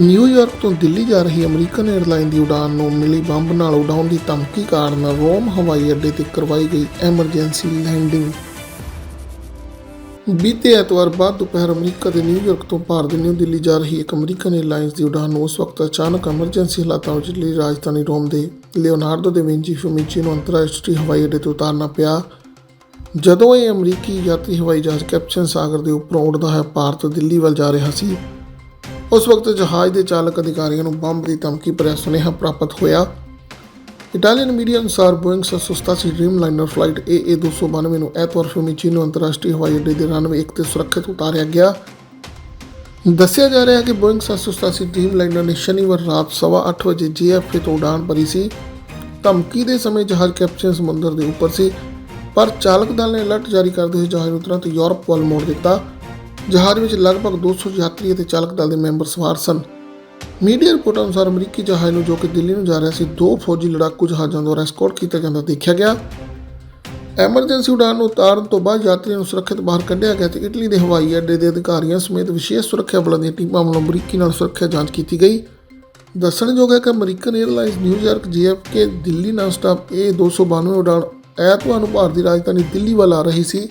New York ਤੋਂ ਦਿੱਲੀ ਜਾ ਰਹੀ ਅਮਰੀਕਨ 에ਅਰਲਾਈਨ ਦੀ ਉਡਾਨ ਨੂੰ ਮਿਲੀ ਬੰਬ ਨਾਲ ਉਡਾਉਣ ਦੀ ਧਮਕੀ ਕਾਰਨ ਰੋਮ ਹਵਾਈ ਅੱਡੇ ਤੇ ਕਰਵਾਈ ਗਈ ਐਮਰਜੈਂਸੀ ਲੈਂਡਿੰਗ। ਬੀਤੇ ਐਤਵਾਰ ਬਾਅਦ ਦੁਪਹਿਰ ਅਮਰੀਕਾ ਦੇ ਨਿਊਯਾਰਕ ਤੋਂ ਭਾਰਤ ਨਿਊ ਦਿੱਲੀ ਜਾ ਰਹੀ ਇੱਕ ਅਮਰੀਕਨ 에ਅਰਲਾਈਨਸ ਦੀ ਉਡਾਨ ਨੂੰ ਉਸ ਵਕਤ ਅਚਾਨਕ ਐਮਰਜੈਂਸੀ ਹਾਲਾਤਾਂ ਵਿੱਚ ਦਿੱਲੀ ਰਾਜਧਾਨੀ ਰੋਮ ਦੇ ਲਿਓਨਾਰਡੋ ਦੇ ਵਿੰਚੀ ਫਿਊਮੀਚੀ ਨੂੰ ਅੰਤਰਰਾਸ਼ਟਰੀ ਹਵਾਈ ਅੱਡੇ ਤੋਂ ਉਤਾਰਨਾ ਪਿਆ। ਜਦੋਂ ਇਹ ਅਮਰੀਕੀ ਯਾਤਰੀ ਹਵਾਈ ਜਹਾਜ਼ ਕੈਪਸ਼ਨ ਸਾਗਰ ਦੇ ਉੱਪਰੋਂ ਉੱਡਦਾ ਹੈ ਭਾਰਤ ਦਿੱਲੀ ਵੱਲ ਜਾ ਰਿਹਾ ਸੀ ਉਸ ਵਕਤ ਜਹਾਜ਼ ਦੇ ਚਾਲਕ ਅਧਿਕਾਰੀਆਂ ਨੂੰ ਬੰਬ ਦੀ ਧਮਕੀ ਭਰਿਆ ਸੁਨੇਹਾ ਪ੍ਰਾਪਤ ਹੋਇਆ। ਇਟਾਲੀਅਨ ਮੀਡੀਆ ਅਨੁਸਾਰ ਬੋਇੰਗ 787 ਡ੍ਰੀਮਲਾਈਨਰ ਫਲਾਈਟ AA292 ਨੂੰ ਐਤਵਾਰ ਫਿਊਮੀਚੀਨੋ ਅੰਤਰਰਾਸ਼ਟਰੀ ਹਵਾਈ ਅੱਡੇ ਦੇ ਰਨਵੇ 1 ਤੇ ਸੁਰੱਖਿਅਤ ਉਤਾਰਿਆ ਗਿਆ। ਦੱਸਿਆ ਜਾ ਰਿਹਾ ਹੈ ਕਿ ਬੋਇੰਗ 787 ਡ੍ਰੀਮਲਾਈਨਰ ਨੇ ਸ਼ਨੀਵਾਰ ਰਾਤ ਸਵਾ ਅੱਠ ਵਜੇ ਜੀਐਫਏ ਤੋਂ ਉਡਾਨ ਭਰੀ ਸੀ। ਧਮਕੀ ਦੇ ਸਮੇਂ ਜਹਾਜ਼ ਕੈਪਸ਼ਨ ਸਮੁੰਦਰ ਦੇ ਉੱਪਰ ਸੀ, ਪਰ ਚਾਲਕ ਦਲ ਨੇ ਅਲਰਟ ਜਾਰੀ ਕਰਦੇ ਹੋਏ ਜਹਾਜ਼ ਨੂੰ ਤੁਰੰਤ ਯੂਰਪ ਵੱਲ ਮੋੜ ਦਿੱਤਾ। ਜਹਾਜ਼ ਵਿੱਚ ਲਗਭਗ 200 ਯਾਤਰੀ ਅਤੇ ਚਾਲਕ ਦਲ ਦੇ ਮੈਂਬਰ ਸਵਾਰ ਸਨ। ਮੀਡੀਆ ਰਿਪੋਰਟਾਂ ਅਨੁਸਾਰ ਅਮਰੀਕੀ ਜਹਾਜ਼ ਨੂੰ ਜੋ ਕਿ ਦਿੱਲੀ ਨੂੰ ਜਾ ਰਿਹਾ ਸੀ, ਦੋ ਫੌਜੀ ਲੜਾਕੂ ਜਹਾਜ਼ਾਂ ਦੁਆਰਾ ਐਸਕੋਰਟ ਕੀਤਾ ਜਾਂਦਾ ਦੇਖਿਆ ਗਿਆ। ਐਮਰਜੈਂਸੀ ਉਡਾਨ ਨੂੰ ਉਤਾਰਨ ਤੋਂ ਬਾਅਦ ਯਾਤਰੀਆਂ ਨੂੰ ਸੁਰੱਖਿਅਤ ਬਾਹਰ ਕੱਢਿਆ ਗਿਆ ਤੇ ਇਟਲੀ ਦੇ ਹਵਾਈ ਅੱਡੇ ਦੇ ਅਧਿਕਾਰੀਆਂ ਸਮੇਤ ਵਿਸ਼ੇਸ਼ ਸੁਰੱਖਿਆ ਬਲਾਂ ਦੀਆਂ ਟੀਮਾਂ ਵੱਲੋਂ ਅਮਰੀਕੀ ਨਾਲ ਸੁਰੱਖਿਆ ਜਾਂਚ ਕੀਤੀ ਗਈ। ਦੱਸਣਯੋਗ ਹੈ ਕਿ American airlines New York JFK, Delhi non stop A292 ਉਡਾਨ ਐਤਵਾਰ ਨੂੰ ਭਾਰਤ ਦੀ ਰਾਜਧਾਨੀ ਦਿੱਲੀ ਵੱਲ ਆ ਰਹੀ ਸੀ।